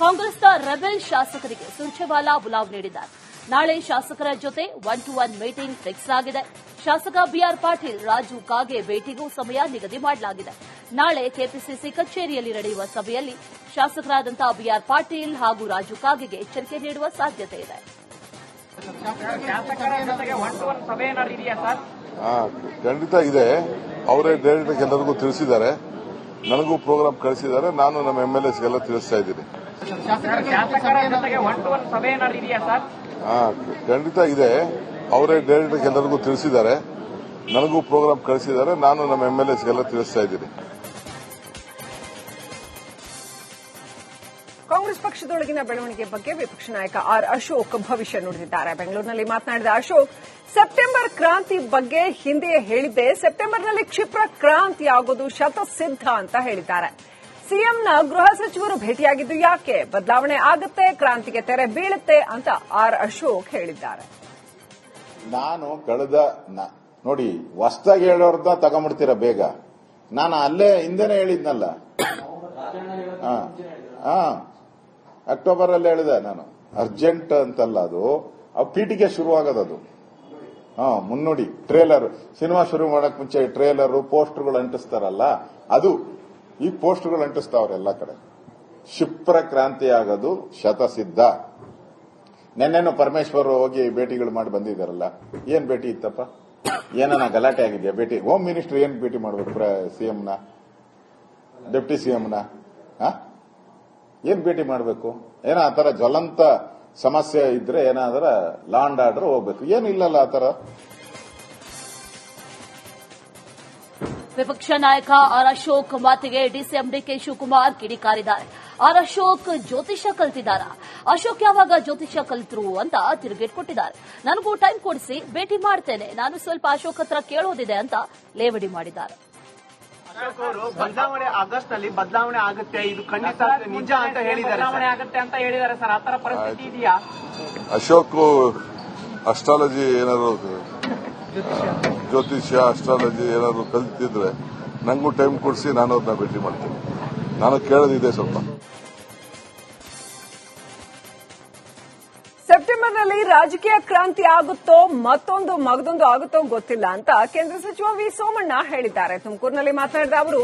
ಕಾಂಗ್ರೆಸ್ನ ರೆಬೆಲ್ ಶಾಸಕರಿಗೆ ಸುರ್ಜೇವಾಲಾ ಬುಲಾವ್ ನೀಡಿದ್ದಾರೆ. ನಾಳೆ ಶಾಸಕರ ಜೊತೆ one to one meeting fix ಆಗಿದೆ. ಶಾಸಕ ಬಿಆರ್ ಪಾಟೀಲ್, ರಾಜು ಕಾಗೆ ಭೇಟಿಗೂ ಸಮಯ ನಿಗದಿ ಮಾಡಲಾಗಿದೆ. ನಾಳೆ ಕೆಪಿಸಿಸಿ ಕಚೇರಿಯಲ್ಲಿ ನಡೆಯುವ ಸಭೆಯಲ್ಲಿ ಶಾಸಕರಾದಂತಹ ಬಿಆರ್ ಪಾಟೀಲ್ ಹಾಗೂ ರಾಜು ಕಾಗೆಗೆ ಎಚ್ಚರಿಕೆ ನೀಡುವ ಸಾಧ್ಯತೆ ಇದೆ. ಖಂಡಿತ ಇದೆ. ಅವರೇ ಡೈರೆಕ್ಟ್ ಎಲ್ಲರಿಗೂ ತಿಳಿಸಿದ್ದಾರೆ. ನನಗೂ ಪ್ರೋಗ್ರಾಮ್ ಕಳಿಸಿದ್ದಾರೆ. ನಾನು ನಮ್ಮ ಎಂ ಎಲ್ ಎಸ್ಗೆಲ್ಲ ತಿಳಿಸ್ತಾ ಇದ್ದೀನಿ. ಖಂಡಿತ ಇದೆ. ಅವರೇ ಡೈರೆಕ್ಟ್ ಎಲ್ಲರಿಗೂ ತಿಳಿಸಿದ್ದಾರೆ. ನನಗೂ ಪ್ರೋಗ್ರಾಮ್ ಕಳಿಸಿದ್ದಾರೆ. ನಾನು ನಮ್ಮ ಎಂ ಎಲ್ ಎಸ್ಗೆಲ್ಲ ತಿಳಿಸ್ತಾ ಇದ್ದೀನಿ. ಕಾಂಗ್ರೆಸ್ ಪಕ್ಷದೊಳಗಿನ ಬೆಳವಣಿಗೆ ಬಗ್ಗೆ ವಿಪಕ್ಷ ನಾಯಕ ಆರ್ ಅಶೋಕ್ ಭವಿಷ್ಯ ನುಡಿದಿದ್ದಾರೆ. ಬೆಂಗಳೂರಿನಲ್ಲಿ ಮಾತನಾಡಿದ ಅಶೋಕ್ ಸೆಪ್ಟೆಂಬರ್ ಕ್ರಾಂತಿ ಬಗ್ಗೆ ಹಿಂದೆಯೇ ಹೇಳಿದ್ದೆ. ಸೆಪ್ಟೆಂಬರ್ನಲ್ಲಿ ಕ್ಷಿಪ್ರ ಕ್ರಾಂತಿ ಆಗೋದು ಶತಸಿದ್ಧ ಅಂತ ಹೇಳಿದ್ದಾರೆ. ಸಿಎಂನ ಗೃಹ ಸಚಿವರು ಭೇಟಿಯಾಗಿದ್ದು ಯಾಕೆ? ಬದಲಾವಣೆ ಆಗುತ್ತೆ, ಕ್ರಾಂತಿಗೆ ತೆರೆ ಬೀಳುತ್ತೆ ಅಂತ ಆರ್ ಅಶೋಕ್ ಹೇಳಿದ್ದಾರೆ. ನಾನು ಕಳೆದ ನೋಡಿ, ಹೊಸ್ದಾಗಿ ಹೇಳೋರ್ದ ತಗೊಂಡ್ಬಿಡ್ತೀರ ಬೇಗ? ನಾನು ಅಲ್ಲೇ ಹಿಂದೆನೆ ಹೇಳಿದ್ನಲ್ಲ. ಅಕ್ಟೋಬರ್ ಅಲ್ಲಿ ಹೇಳಿದೆ ನಾನು. ಅರ್ಜೆಂಟ್ ಅಂತಲ್ಲ ಅದು. ಪೀಟಿಗೆ ಶುರುವಾಗೋದದು ಹಾ, ಮುನ್ನುಡಿ, ಟ್ರೇಲರ್, ಸಿನಿಮಾ ಶುರು ಮಾಡಕ್ ಮುಂಚೆ ಟ್ರೇಲರ್, ಪೋಸ್ಟರ್ಗಳು ಅಂಟಿಸ್ತಾರಲ್ಲ, ಅದು ಈ ಪೋಸ್ಟ್ಗಳು ಅಂಟಿಸ್ತಾವ್ರೆ ಎಲ್ಲ ಕಡೆ. ಕ್ಷಿಪ್ರ ಕ್ರಾಂತಿ ಆಗೋದು ಶತಸಿದ್ಧ. ನೆನ್ನೆನು ಪರಮೇಶ್ವರ್ ಹೋಗಿ ಭೇಟಿಗಳು ಮಾಡಿ ಬಂದಿದ್ದಾರಲ್ಲ, ಏನ್ ಭೇಟಿ ಇತ್ತಪ್ಪ? ಏನನ ಗಲಾಟೆ ಆಗಿದೆಯಾ ಭೇಟಿ? ಹೋಮ್ ಮಿನಿಸ್ಟರ್ ಏನ್ ಭೇಟಿ ಮಾಡ್ಬೇಕು ಸಿಎಂನ ಡೆಪ್ಟಿ ಸಿಎಂನ ಏನ್ ಭೇಟಿ ಮಾಡಬೇಕು? ಏನೋ ಆತರ ತರ ಜ್ವಲಂತ ಸಮಸ್ಯೆ ಇದ್ರೆ ಏನಾದ್ರ ಲಾಂಡ್ ಆರ್ಡರ್ ಹೋಗ್ಬೇಕು. ಏನಿಲ್ಲಲ್ಲ ಆ ವಿಪಕ್ಷ ನಾಯಕ ಆರ್ ಅಶೋಕ್ ಮಾತಿಗೆ ಡಿಸಿಎಂ ಡಿಕೆ ಶಿವಕುಮಾರ್ ಕಿಡಿಕಾರಿದ್ದಾರೆ ಆರ್ ಅಶೋಕ್ ಜ್ಯೋತಿಷ ಕಲ್ತಿದ್ದಾರ. ಅಶೋಕ್ ಯಾವಾಗ ಜ್ಯೋತಿಷ್ಯ ಕಲಿತರು ಅಂತ ತಿರುಗೇಟ್ ಕೊಟ್ಟಿದ್ದಾರೆ. ನನಗೂ ಟೈಮ್ ಕೊಡಿಸಿ ಭೇಟಿ ಮಾಡ್ತೇನೆ. ನಾನು ಸ್ವಲ್ಪ ಅಶೋಕ್ ಹತ್ರ ಕೇಳೋದಿದೆ ಅಂತ ಲೇವಡಿ ಮಾಡಿದ್ದಾರೆ. ಬದಲಾವಣೆ ಆಗಸ್ಟ್ನಲ್ಲಿ ಬದಲಾವಣೆ ಆಗುತ್ತೆ. ಇದು ಖಂಡಿತ ನಿಜ ಅಂತ ಹೇಳಿದ್ದಾರೆ ಬದಲಾವಣೆ ಆಗುತ್ತೆ ಅಂತ ಹೇಳಿದ್ದಾರೆ ಸರ್. ಆ ತರ ಪರಿಸ್ಥಿತಿ ಇದೆಯಾ? ಅಶೋಕ್ ಅಸ್ಟ್ರಾಲಜಿ ಏನಾದ್ರು ಜ್ಯೋತಿಷ್ಯ. ಅಸ್ಟ್ರಾಲಜಿ ಏನಾದ್ರು ಕಲ್ತಿದ್ರೆ ನಂಗೂ ಟೈಮ್ ಕೊಡಿಸಿ ನಾನು ಅದನ್ನ ಭೇಟಿ ಮಾಡ್ತೀನಿ. ನಾನು ಕೇಳೋದಿದೆ ಸ್ವಲ್ಪ. ಸೆಪ್ಟೆಂಬರ್ನಲ್ಲಿ ರಾಜಕೀಯ ಕ್ರಾಂತಿ ಆಗುತ್ತೋ ಮತ್ತೊಂದು ಮಗದೊಂದು ಆಗುತ್ತೋ ಗೊತ್ತಿಲ್ಲ ಅಂತ ಕೇಂದ್ರ ಸಚಿವ ವಿ ಸೋಮಣ್ಣ ಹೇಳಿದ್ದಾರೆ. ತುಮಕೂರಿನಲ್ಲಿ ಮಾತನಾಡಿದ ಅವರು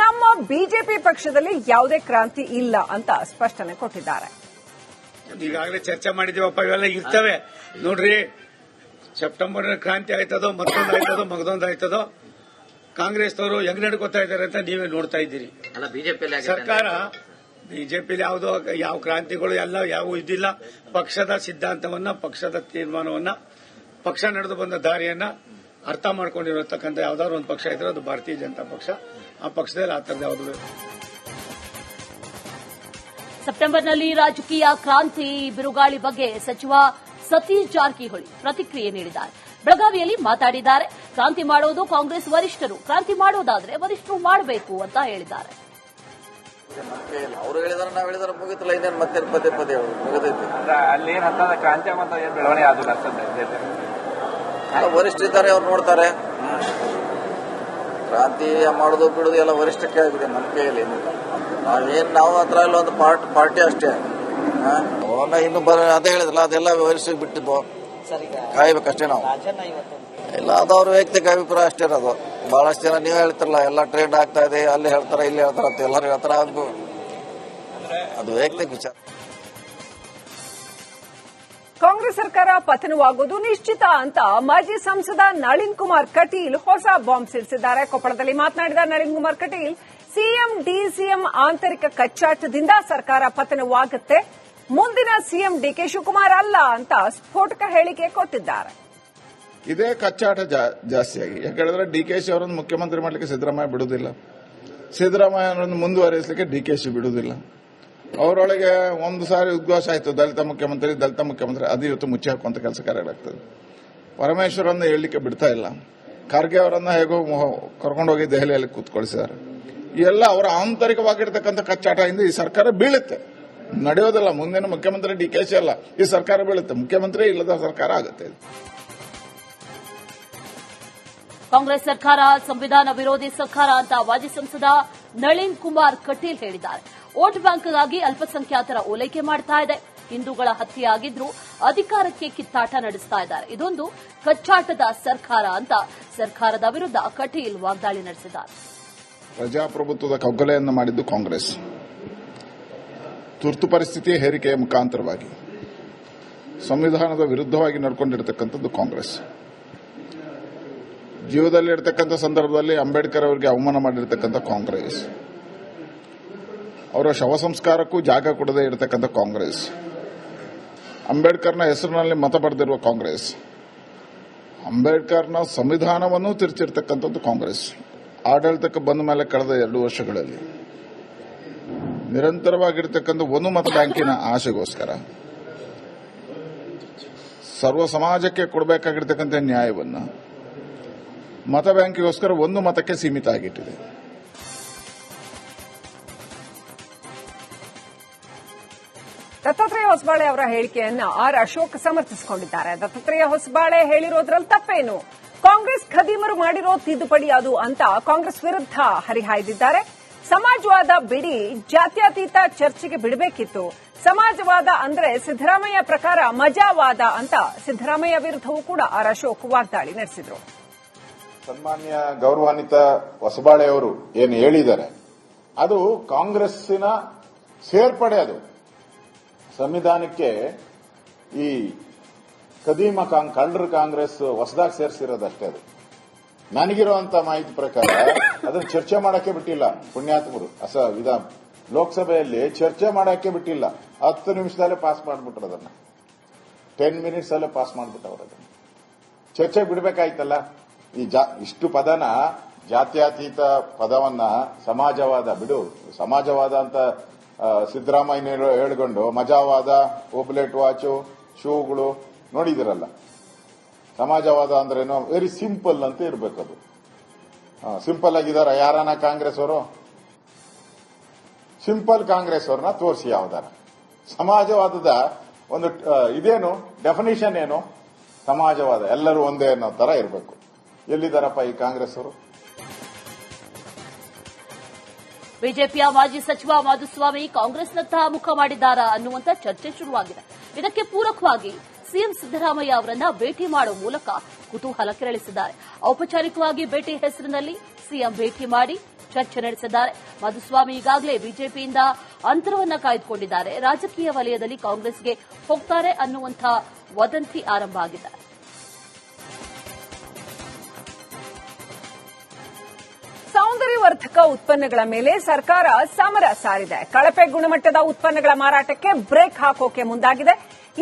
ನಮ್ಮ ಬಿಜೆಪಿ ಪಕ್ಷದಲ್ಲಿ ಯಾವುದೇ ಕ್ರಾಂತಿ ಇಲ್ಲ ಅಂತ ಸ್ಪಷ್ಟನೆ ಕೊಟ್ಟಿದ್ದಾರೆ. ಈಗಾಗಲೇ ಚರ್ಚೆ ಮಾಡಿದೀವಪ್ಪ ಇವೆಲ್ಲ ಇರ್ತವೆ. ನೋಡ್ರಿ ಸೆಪ್ಟೆಂಬರ್ ಕ್ರಾಂತಿ ಆಯ್ತದೋ ಮತ್ತೊಂದು ಆಯ್ತದೋ ಮಗದೊಂದು ಆಯ್ತದೋ ಕಾಂಗ್ರೆಸ್ನವರು ಹೆಂಗ್ ನಡ್ಕೋತಾ ಇದ್ದಾರೆ ಅಂತ ನೀವೇ ನೋಡ್ತಾ ಇದ್ದೀರಿ. ಸರ್ಕಾರ ಬಿಜೆಪಿ ಯಾವುದೋ ಯಾವ ಕ್ರಾಂತಿಗಳು ಎಲ್ಲ ಯಾವ ಇದಿಲ್ಲ ಪಕ್ಷದ ಸಿದ್ಧಾಂತವನ್ನ ಪಕ್ಷದ ತೀರ್ಮಾನವನ್ನ ಪಕ್ಷ ನಡೆದು ಬಂದ ದಾರಿಯನ್ನ ಅರ್ಥ ಮಾಡ್ಕೊಂಡಿರತಕ್ಕಂಥ ಯಾವ್ದಾದ್ರು ಒಂದು ಪಕ್ಷ ಇದ್ರೆ ಅದು ಭಾರತೀಯ ಜನತಾ ಪಕ್ಷ. ಆ ಪಕ್ಷದಲ್ಲಿ ಆ ಥರದ್ದು ಯಾವುದು ಸೆಪ್ಟೆಂಬರ್ನಲ್ಲಿ ರಾಜಕೀಯ ಕ್ರಾಂತಿ ಬಿರುಗಾಳಿ ಬಗ್ಗೆ ಸಚಿವ ಸತೀಶ್ ಜಾರಕಿಹೊಳಿ ಪ್ರತಿಕ್ರಿಯೆ ನೀಡಿದ್ದಾರೆ. ಬೆಳಗಾವಿಯಲ್ಲಿ ಮಾತಾಡಿದ್ದಾರೆ. ಕ್ರಾಂತಿ ಮಾಡೋದು ಕಾಂಗ್ರೆಸ್ ವರಿಷ್ಠರು. ಕ್ರಾಂತಿ ಮಾಡೋದಾದ್ರೆ ವರಿಷ್ಠರು ಮಾಡಬೇಕು ಅಂತ ಹೇಳಿದ್ದಾರೆ. ಅವರು ಹೇಳಿದಾರೆ ನಾವು ಹೇಳಿದಾರೆ ಮುಗಿತಲ್ಲ. ಇನ್ನೇನು ಮತ್ತೆ ಪದೇ ಪದೇ ಮುಗಿದೈತಿ. ಅಲ್ಲಿ ಏನಂತ ಕ್ರಾಂತಿ ಅಂತ ಏನು ಬೆಳವಣಿಗೆ ಆಗಿಲ್ಲ ಎಲ್ಲ ವರಿಷ್ಠ ಇದ್ದಾರೆ ಅವ್ರು ನೋಡ್ತಾರೆ. ಕ್ರಾಂತಿ ಮಾಡೋದು ಬಿಡೋದು ಎಲ್ಲ ವರಿಷ್ಠಕ್ಕೆ ಆಗಿದೆ. ನಮ್ಮ ಕೈಯಲ್ಲಿ ನಾವೇನು ನಾವೇನ್ ನಾವು ಹತ್ರ ಎಲ್ಲ ಒಂದು ಪಾರ್ಟ್ ಪಾರ್ಟಿ ಅಷ್ಟೇ. ಇನ್ನು ಬರ ಅದೇ ಹೇಳಿದ್ರಲ್ಲ ಅದೆಲ್ಲ ವರಿಷ್ಠಕ್ಕೆ ಬಿಟ್ಟಿದ್ದು ಕಾಯ್ಬೇಕಷ್ಟೇ ನಾವು. ಇಲ್ಲ ಅದು ಅವ್ರ ವೈಯಕ್ತಿಕ ಅಭಿಪ್ರಾಯ ಅಷ್ಟೇ ಇರೋದು. ಬಹಳಷ್ಟು ಜನ ನೀವು ಹೇಳ್ತಿರಲ್ಲ ಎಲ್ಲ ಟ್ರೇಡ್ ಆಗ್ತಾ ಇದೆ ಅಲ್ಲಿ ಹೇಳ್ತಾರ ಇಲ್ಲಿ ಹೇಳ್ತಾರ ಅಂತ ಎಲ್ಲರೂ ಹೇಳ್ತಾರೆ ಅದು ಅದು ವೈಯಕ್ತಿಕ ವಿಚಾರ. ಕಾಂಗ್ರೆಸ್ ಸರ್ಕಾರ ಪತನವಾಗುವುದು ನಿಶ್ಚಿತ ಅಂತ ಮಾಜಿ ಸಂಸದ ನಳಿನ್ ಕುಮಾರ್ ಕಟೀಲ್ ಹೊಸ ಬಾಂಬ್ ಸಿಡಿಸಿದ್ದಾರೆ. ಕೊಪ್ಪಳದಲ್ಲಿ ಮಾತನಾಡಿದ ನಳಿನ್ ಕುಮಾರ್ ಕಟೀಲ್ ಸಿಎಂ ಡಿಸಿಎಂ ಆಂತರಿಕ ಕಚ್ಚಾಟದಿಂದ ಸರ್ಕಾರ ಪತನವಾಗುತ್ತೆ. ಮುಂದಿನ ಸಿಎಂ ಡಿಕೆ ಶಿವಕುಮಾರ್ ಅಲ್ಲ ಅಂತ ಸ್ಫೋಟಕ ಹೇಳಿಕೆ ಕೊಟ್ಟಿದ್ದಾರೆ. ಇದೇ ಕಚ್ಚಾಟ ಜಾ- ಜಾಸ್ತಿ ಆಗಿ. ಯಾಕಂದ್ರೆ ಡಿ ಕೆ ಶಿ ಅವರನ್ನು ಮುಖ್ಯಮಂತ್ರಿ ಮಾಡಲಿಕ್ಕೆ ಸಿದ್ದರಾಮಯ್ಯ ಬಿಡುವುದಿಲ್ಲ. ಸಿದ್ದರಾಮಯ್ಯ ಅವರನ್ನು ಮುಂದುವರೆಸಲಿಕ್ಕೆ ಡಿ ಕೆ ಶಿ ಬಿಡುವುದಿಲ್ಲ. ಅವರೊಳಗೆ ಒಂದು ಸಾರಿ ಉದ್ಘೋಷ ಆಯಿತು, ದಲಿತ ಮುಖ್ಯಮಂತ್ರಿ ದಲಿತ ಮುಖ್ಯಮಂತ್ರಿ, ಅದು ಇವತ್ತು ಮುಚ್ಚಿ ಹಾಕುವಂಥ ಕೆಲಸ ಕಾರ್ಯಗಳಾಗ್ತದೆ. ಪರಮೇಶ್ವರನ್ನ ಹೇಳಲಿಕ್ಕೆ ಬಿಡ್ತಾ ಇಲ್ಲ. ಖರ್ಗೆ ಅವರನ್ನು ಹೇಗೋ ಕರ್ಕೊಂಡೋಗಿ ದೆಹಲಿಯಲ್ಲಿ ಕೂತ್ಕೊಳಿಸಿದ್ದಾರೆ. ಎಲ್ಲ ಅವರ ಆಂತರಿಕವಾಗಿರ್ತಕ್ಕಂಥ ಕಚ್ಚಾಟದಿಂದ ಈ ಸರ್ಕಾರ ಬೀಳುತ್ತೆ. ನಡೆಯೋದಿಲ್ಲ ಮುಂದಿನ ಮುಖ್ಯಮಂತ್ರಿ ಡಿ ಕೆ ಶಿ ಅಲ್ಲ. ಈ ಸರ್ಕಾರ ಬೀಳುತ್ತೆ. ಮುಖ್ಯಮಂತ್ರಿ ಇಲ್ಲದ ಸರ್ಕಾರ ಆಗುತ್ತೆ. ಕಾಂಗ್ರೆಸ್ ಸರ್ಕಾರ ಸಂವಿಧಾನ ವಿರೋಧಿ ಸರ್ಕಾರ ಅಂತ ಮಾಜಿ ಸಂಸದ ನಳಿನ್ ಕುಮಾರ್ ಕಟೀಲ್ ಹೇಳಿದ್ದಾರೆ. ವೋಟ್ ಬ್ಯಾಂಕ್ಗಾಗಿ ಅಲ್ಪಸಂಖ್ಯಾತರ ಓಲೈಕೆ ಮಾಡ್ತಾ ಇದೆ. ಹಿಂದೂಗಳ ಹತ್ಯೆಯಾಗಿದ್ರು ಅಧಿಕಾರಕ್ಕೆ ಕಿತ್ತಾಟ ನಡೆಸ್ತಾ ಇದ್ದಾರೆ. ಇದೊಂದು ಕಚ್ಚಾಟದ ಸರ್ಕಾರ ಅಂತ ಸರ್ಕಾರದ ವಿರುದ್ಧ ಕಟೀಲ್ ವಾಗ್ದಾಳಿ ನಡೆಸಿದ್ದಾರೆ. ಪ್ರಜಾಪ್ರಭುತ್ವದ ಕಗ್ಗೊಲೆಯನ್ನು ಮಾಡಿದ್ದು ಕಾಂಗ್ರೆಸ್. ತುರ್ತು ಪರಿಸ್ಥಿತಿಯ ಹೇರಿಕೆಯ ಮುಖಾಂತರವಾಗಿ ಸಂವಿಧಾನದ ವಿರುದ್ಧವಾಗಿ ನಡ್ಕೊಂಡಿರತಕ್ಕಂಥದ್ದು ಕಾಂಗ್ರೆಸ್. ಜೀವದಲ್ಲಿ ಇರತಕ್ಕಂಥ ಸಂದರ್ಭದಲ್ಲಿ ಅಂಬೇಡ್ಕರ್ ಅವರಿಗೆ ಅವಮಾನ ಮಾಡಿರ್ತಕ್ಕಂಥ ಕಾಂಗ್ರೆಸ್. ಅವರ ಶವ ಸಂಸ್ಕಾರಕ್ಕೂ ಜಾಗ ಕೊಡದೇ ಇರತಕ್ಕಂಥ ಕಾಂಗ್ರೆಸ್. ಅಂಬೇಡ್ಕರ್ನ ಹೆಸರಿನಲ್ಲಿ ಮತ ಪಡೆದಿರುವ ಕಾಂಗ್ರೆಸ್. ಅಂಬೇಡ್ಕರ್ನ ಸಂವಿಧಾನವನ್ನು ತಿರುಚಿರ್ತಕ್ಕಂಥದ್ದು ಕಾಂಗ್ರೆಸ್. ಆಡಳಿತಕ್ಕೆ ಬಂದ ಮೇಲೆ ಕಳೆದ ಎರಡು ವರ್ಷಗಳಲ್ಲಿ. ನಿರಂತರವಾಗಿರ್ತಕ್ಕಂಥ ಒಂದು ಮತ ಬ್ಯಾಂಕಿನ ಆಸೆಗೋಸ್ಕರ ಸರ್ವ ಸಮಾಜಕ್ಕೆ ಕೊಡಬೇಕಾಗಿರ್ತಕ್ಕಂಥ ನ್ಯಾಯವನ್ನು ಮತ ಬ್ಯಾಂಕಿಗೋಸ್ಕರ ಒಂದು ಮತಕ್ಕೆ ಸೀಮಿತ ಆಗಿಟ್ಟಿದೆ. ದತ್ತಾತ್ರೇಯ ಹೊಸಬಾಳೆ ಅವರ ಹೇಳಿಕೆಯನ್ನ ಆರ್ ಅಶೋಕ್ ಸಮರ್ಥಿಸಿಕೊಂಡಿದ್ದಾರೆ. ದತ್ತಾತ್ರೇಯ ಹೊಸಬಾಳೆ ಹೇಳಿರೋದ್ರಲ್ಲಿ ತಪ್ಪೇನು? ಕಾಂಗ್ರೆಸ್ ಖದೀಮರು ಮಾಡಿರೋ ತಿದ್ದುಪಡಿ ಅದು ಅಂತ ಕಾಂಗ್ರೆಸ್ ವಿರುದ್ಧ ಹರಿಹಾಯ್ದಿದ್ದಾರೆ. ಸಮಾಜವಾದ ಬಿಡಿ ಜಾತ್ಯತೀತ ಚರ್ಚೆಗೆ ಬಿಡಬೇಕಿತ್ತು. ಸಮಾಜವಾದ ಅಂದ್ರೆ ಸಿದ್ದರಾಮಯ್ಯ ಪ್ರಕಾರ ಮಜಾವಾದ ಅಂತ ಸಿದ್ದರಾಮಯ್ಯ ವಿರುದ್ಧವೂ ಕೂಡ ಆರ್ ಅಶೋಕ್ ವಾಗ್ದಾಳಿ ನಡೆಸಿದ್ರು. ಸನ್ಮಾನ್ಯ ಗೌರವಾನ್ವಿತ ಹೊಸಬಾಳೆ ಅವರು ಏನು ಹೇಳಿದ್ದಾರೆ, ಅದು ಕಾಂಗ್ರೆಸ್ಸಿನ ಸೇರ್ಪಡೆ ಅದು. ಸಂವಿಧಾನಕ್ಕೆ ಈ ಕದೀಮ ಕಳ್ಳರ ಕಾಂಗ್ರೆಸ್ ಹೊಸದಾಗಿ ಸೇರಿಸಿರೋದಷ್ಟೇ ಅದು. ನನಗಿರುವಂತ ಮಾಹಿತಿ ಪ್ರಕಾರ ಅದನ್ನು ಚರ್ಚೆ ಮಾಡಕ್ಕೆ ಬಿಟ್ಟಿಲ್ಲ. ಪುಣ್ಯಾತ್ಮರು. ಅಸ ವಿಧಾನ. ಲೋಕಸಭೆಯಲ್ಲಿ ಚರ್ಚೆ ಮಾಡಕ್ಕೆ ಬಿಟ್ಟಿಲ್ಲ. ಹತ್ತು ನಿಮಿಷದಲ್ಲೇ ಪಾಸ್ ಮಾಡ್ಬಿಟ್ರು ಅದನ್ನ. ಟೆನ್ ಮಿನಿಟ್ಸ್ ಅಲ್ಲೇ ಪಾಸ್ ಮಾಡ್ಬಿಟ್ಟವ್ರು ಅದನ್ನ. ಚರ್ಚೆ ಬಿಡಬೇಕಾಯ್ತಲ್ಲ? ಈ ಇಷ್ಟು ಪದನ ಜಾತ್ಯತೀತ ಪದವನ್ನ ಸಮಾಜವಾದ, ಬಿಡು, ಸಮಾಜವಾದ ಅಂತ ಸಿದ್ದರಾಮಯ್ಯ ಹೇಳ್ಕೊಂಡು ಮಜಾವಾದ, ಓಬ್ಲೆಟ್ ವಾಚು, ಶೂಗಳು ನೋಡಿದಿರಲ್ಲ. ಸಮಾಜವಾದ ಅಂದ್ರೇನು ವೆರಿ ಸಿಂಪಲ್ ಅಂತ ಇರಬೇಕದು ಸಿಂಪಲ್ ಆಗಿದಾರ ಯಾರನ ಕಾಂಗ್ರೆಸ್ ಅವರು? ಸಿಂಪಲ್ ಕಾಂಗ್ರೆಸ್ ಅವ್ರನ್ನ ತೋರಿಸಿ ಯಾವ್ದಾರ. ಸಮಾಜವಾದದ ಒಂದು ಇದೇನು? ಡೆಫಿನೇಷನ್ ಏನು? ಸಮಾಜವಾದ ಎಲ್ಲರೂ ಒಂದೇ ಅನ್ನೋ ತರ ಇರಬೇಕು. ಎಲ್ಲಿದ್ದಾರಪ್ಪ ಈ ಕಾಂಗ್ರೆಸ್ ಅವರು? ಬಿಜೆಪಿಯ ಮಾಜಿ ಸಚಿವ ಮಾಧುಸ್ವಾಮಿ ಕಾಂಗ್ರೆಸ್ನತ್ತ ಮುಖ ಮಾಡಿದ್ದಾರಾ ಅನ್ನುವಂತ ಚರ್ಚೆ ಶುರುವಾಗಿದೆ. ಇದಕ್ಕೆ ಪೂರಕವಾಗಿ ಸಿಎಂ ಸಿದ್ದರಾಮಯ್ಯ ಅವರನ್ನ ಭೇಟಿ ಮಾಡುವ ಮೂಲಕ ಕುತೂಹಲ ಕೆರಳಿಸಿದ್ದಾರೆ. ಔಪಚಾರಿಕವಾಗಿ ಭೇಟಿ ಹೆಸರಿನಲ್ಲಿ ಸಿಎಂ ಭೇಟಿ ಮಾಡಿ ಚರ್ಚೆ ನಡೆಸಿದ್ದಾರೆ. ಮಾಧುಸ್ವಾಮಿ ಈಗಾಗಲೇ ಬಿಜೆಪಿಯಿಂದ ಅಂತರವನ್ನ ಕಾಯ್ದುಕೊಂಡಿದ್ದಾರೆ. ರಾಜಕೀಯ ವಲಯದಲ್ಲಿ ಕಾಂಗ್ರೆಸ್ಗೆ ಹೋಗ್ತಾರೆ ಅನ್ನುವಂಥ ವದಂತಿ ಆರಂಭ ಆಗಿದೆ. ಸೌಂದರ್ಯವರ್ಧಕ ಉತ್ಪನ್ನಗಳ ಮೇಲೆ ಸರ್ಕಾರ ಸಮರ ಸಾರಿದೆ. ಕಳಪೆ ಗುಣಮಟ್ಟದ ಉತ್ಪನ್ನಗಳ ಮಾರಾಟಕ್ಕೆ ಬ್ರೇಕ್ ಹಾಕೋಕೆ ಮುಂದಾಗಿದೆ.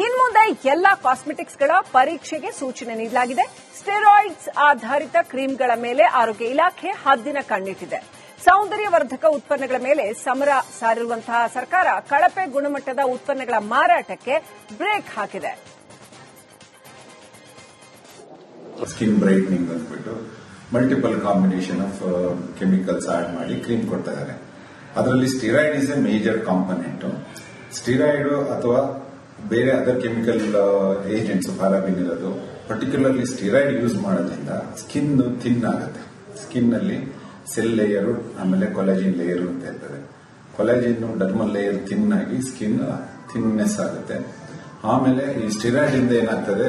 ಇನ್ಮುಂದೆ ಎಲ್ಲಾ ಕಾಸ್ಮೆಟಿಕ್ಸ್ಗಳ ಪರೀಕ್ಷೆಗೆ ಸೂಚನೆ ನೀಡಲಾಗಿದೆ. ಸ್ಟೆರಾಯ್ಡ್ಸ್ ಆಧಾರಿತ ಕ್ರೀಮ್ಗಳ ಮೇಲೆ ಆರೋಗ್ಯ ಇಲಾಖೆ ಹದ್ದಿನ ಕಣ್ಣಿಟ್ಟಿದೆ. ಸೌಂದರ್ಯವರ್ಧಕ ಉತ್ಪನ್ನಗಳ ಮೇಲೆ ಸಮರ ಸಾರಿರುವಂತಹ ಸರ್ಕಾರ ಕಳಪೆ ಗುಣಮಟ್ಟದ ಉತ್ಪನ್ನಗಳ ಮಾರಾಟಕ್ಕೆ ಬ್ರೇಕ್ ಹಾಕಿದೆ. ಸ್ಕಿನ್ ಬ್ರೈಟ್ನಿಂಗ್ ಅಂದ್ಬಿಟ್ಟು multiple combination of chemicals add ಮಾಡಿ ಕ್ರೀಮ್ ಕೊಡ್ತಾ ಇದ್ದಾರೆ. ಅದರಲ್ಲಿ steroid is a major component steroid ಅಥವಾ ಬೇರೆ ಅದರ್ ಕೆಮಿಕಲ್ ಏಜೆಂಟ್ಸ್ ಪಾರಾಬಿನ್ ಇರೋದು ಪರ್ಟಿಕ್ಯುಲರ್ಲಿ ಸ್ಟಿರಾಯ್ಡ್ ಯೂಸ್ ಮಾಡೋದ್ರಿಂದ ಸ್ಕಿನ್ ಥಿನ್ ಆಗುತ್ತೆ. ಸ್ಕಿನ್ ಅಲ್ಲಿ ಸೆಲ್ ಲೇಯರು ಆಮೇಲೆ ಕೊಲಾಜಿನ್ ಲೇಯರ್ ಅಂತ ಇರ್ತದೆ. ಕೊಲಾಜಿನ್ ಡರ್ಮಲ್ ಲೇಯರ್ ಥಿನ್ ಆಗಿ ಸ್ಕಿನ್ ಥಿನ್ನೆಸ್ ಆಗುತ್ತೆ. ಆಮೇಲೆ ಈ ಸ್ಟಿರಾಯ್ಡ್ ಇಂದ ಏನಾಗ್ತದೆ,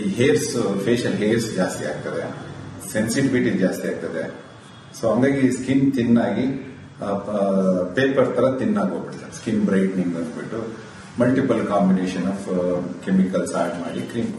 ಈ ಹೇರ್ಸ್ ಫೇಶಿಯಲ್ ಹೇರ್ಸ್ ಜಾಸ್ತಿ ಆಗ್ತದೆ. ಸೆನ್ಸಿಟಿವಿಟಿ ಜಾಸ್ತಿ ಆಗ್ತದೆ. ಸೊ ಹಂಗಾಗಿ ಸ್ಕಿನ್ ತಿನ್ನಾಗಿ ಪೇಪರ್ ತರ ಥಿನ್ ಆಗೋಗ್ಬಿಡ್ತದೆ ಸ್ಕಿನ್ ಬ್ರೈಟ್ನಿಂಗ್ ಅಂದ್ಬಿಟ್ಟು multiple combination of chemicals add ಮಾಡಿ ಕ್ರೀಮ್